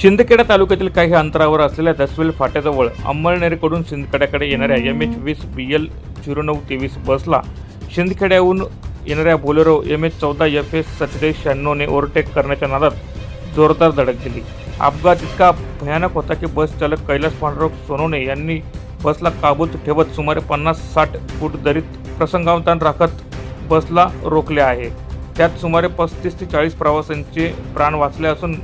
शिंदखेडा तालुक्यातील काही अंतरावर असलेल्या दसवेल फाट्याजवळ अंमळनेरकडून शिंदखेड्याकडे येणाऱ्या एम एच वीस बी एल झिरो नऊ तेवीस बसला शिंदखेड्याहून येणाऱ्या बोलेरो एम एच चौदा एफ एस सत्तेचाळीस शहाण्णवने ओव्हरटेक करण्याच्या नादात जोरदार धडक दिली. अपघात इतका भयानक होता की बस चालक कैलास पांडुरंग सोनवणे यांनी बसला काबूत ठेवत सुमारे पन्नास साठ फूट दरीत प्रसंगावधान राखत बसला रोखले आहे. त्यात सुमारे पस्तीस ते चाळीस प्रवाशांचे प्राण वाचले असून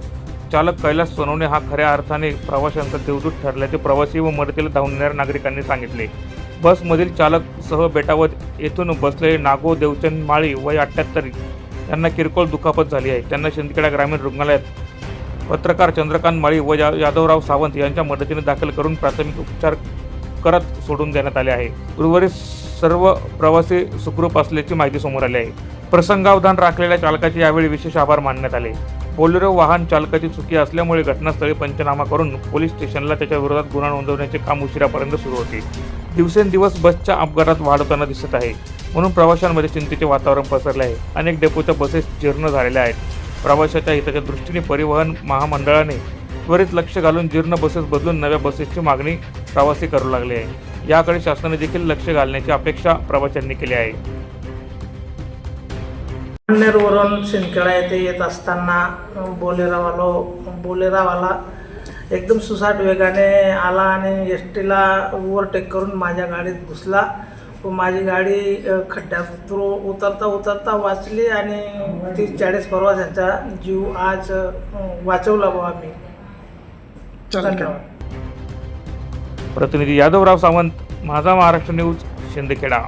चालक कैलास सोनवणे हा खऱ्या अर्थाने प्रवाशांचा देवदूत ठरल्याचे प्रवासी व मदतीला धावून येणाऱ्या नागरिकांनी सांगितले. बसमधील चालक सह बेटावत येथून बसलेले नागो देवचंद माळी वय अठ्ठ्याहत्तर यांना किरकोळ दुखापत झाली आहे. त्यांना शिंदखेडा ग्रामीण रुग्णालयात पत्रकार चंद्रकांत माळी व या- यादवराव सावंत यांच्या मदतीने दाखल करून प्राथमिक उपचार करत सोडून देण्यात आले आहे. उर्वरित सर्व प्रवासी सुखरूप असल्याची माहिती समोर आली आहे. प्रसंगावधान राखलेल्या चालकाचे यावेळी विशेष आभार मानण्यात आले. बोलेरो वाहन चालकाची चुकी असल्यामुळे घटनास्थळी पंचनामा करून पोलीस स्टेशनला त्याच्या विरोधात गुन्हा नोंदवण्याचे काम उशिरापर्यंत सुरू होते. दिवसेंदिवस बसच्या अपघातात वाढ होताना दिसत आहे. म्हणून प्रवाशांमध्ये चिंतेचे वातावरण पसरले आहे. अनेक डेपोच्या बसेस जीर्ण झालेल्या आहेत. प्रवाशाच्या हिताच्या दृष्टीने परिवहन महामंडळाने त्वरित लक्ष घालून जीर्ण बसेस बदलून नव्या बसेसची मागणी प्रवासी करू लागले आहे. याकडे शासनाने देखील लक्ष घालण्याची अपेक्षा प्रवाशांनी केली आहे. वरून शिंदखेडा येथे येत असताना बोलेरावालो बोलेरावाला एकदम सुसाट वेगाने आला आणि एस टीला ओव्हरटेक करून माझ्या गाडीत घुसला. व माझी गाडी खड्ड्यात उतरू उतरता उतरता वाचली आणि तीस चाळीस प्रवाशांचा जीव आज वाचवला बुवा आम्ही धन्यवाद. प्रतिनिधी यादवराव सावंत माझा महाराष्ट्र न्यूज शिंदखेडा.